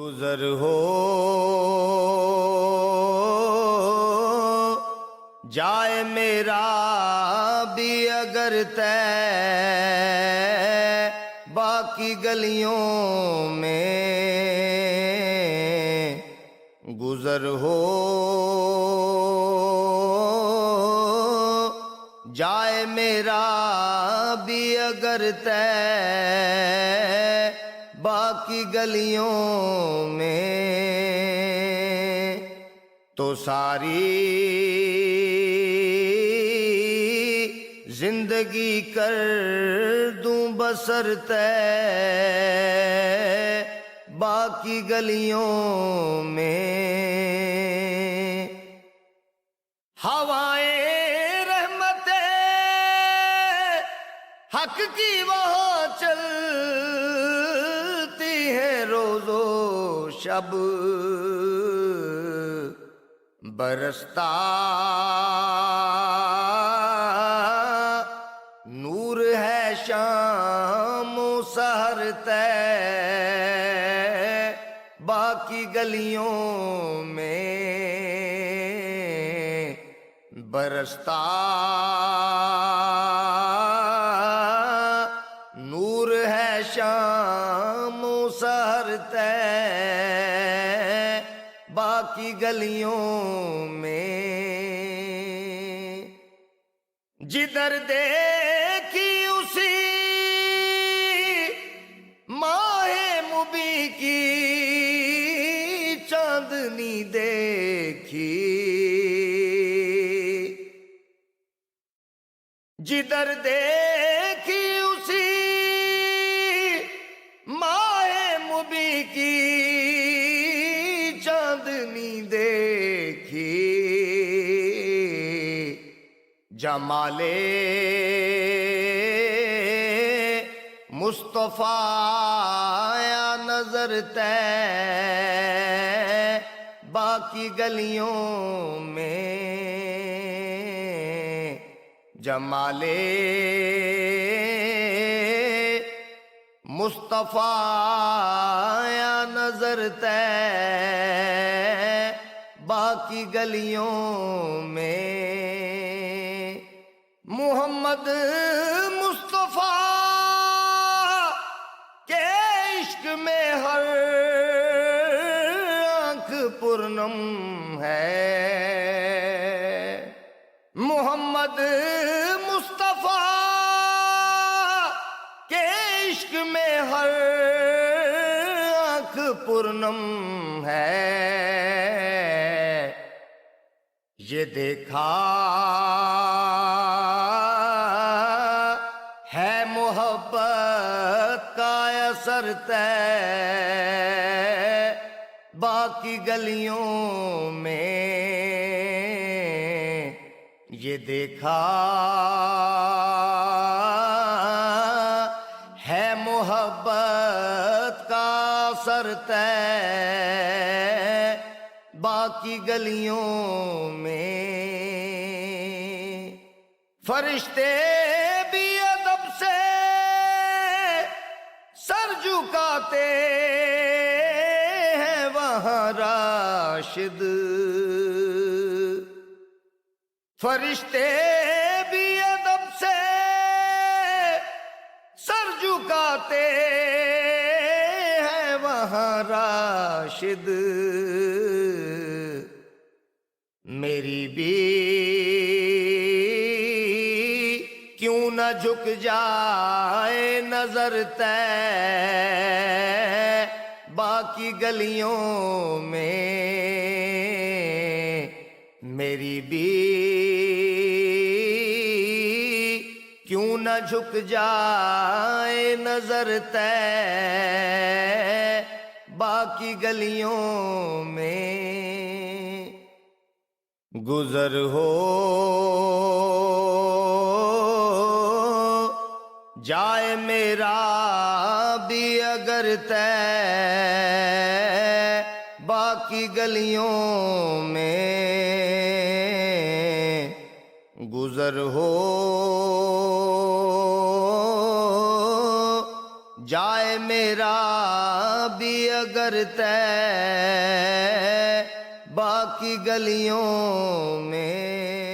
گزر ہو۔ جائے میرا بھی اگر طے باقی گلیوں میں گزر ہو۔ جائے میرا بھی اگر طے باقی گلیوں میں تو ساری زندگی کر دوں بسر طے باقی گلیوں میں ہوائیں شب برستا نور ہے شام و سہر تے باقی گلیوں میں برستا شام و سہر تے باقی گلیوں میں۔ جدھر دیکھی اسی ماہ مبی کی چاندنی دیکھی۔ جدھر دیکھی جمالے مصطفیٰ نظر تے باقی گلیوں میں۔ جمالے مصطفیٰ نظر تے باقی گلیوں میں۔ محمد مصطفیٰ کے عشق میں ہر آنکھ پورنم ہے۔ محمد مصطفیٰ کے عشق میں ہر آنکھ پورنم ہے۔ یہ دیکھا کا اثر تے باقی گلیوں میں یہ دیکھا ہے محبت کا اثر تے باقی گلیوں میں فرشتے جھکاتے ہیں وہاں راشد۔ فرشتے بھی ادب سے سر جھکاتے ہیں وہاں راشد۔ میری بھی نہ جھک جائے، نظر تے باقی گلیوں میں میری بھی۔ کیوں نہ جھک جائے، نظر تے باقی گلیوں میں گزر ہو۔ جائے میرا بھی اگر طے باقی گلیوں میں گزر ہو۔ جائے میرا بھی اگر تے باقی گلیوں میں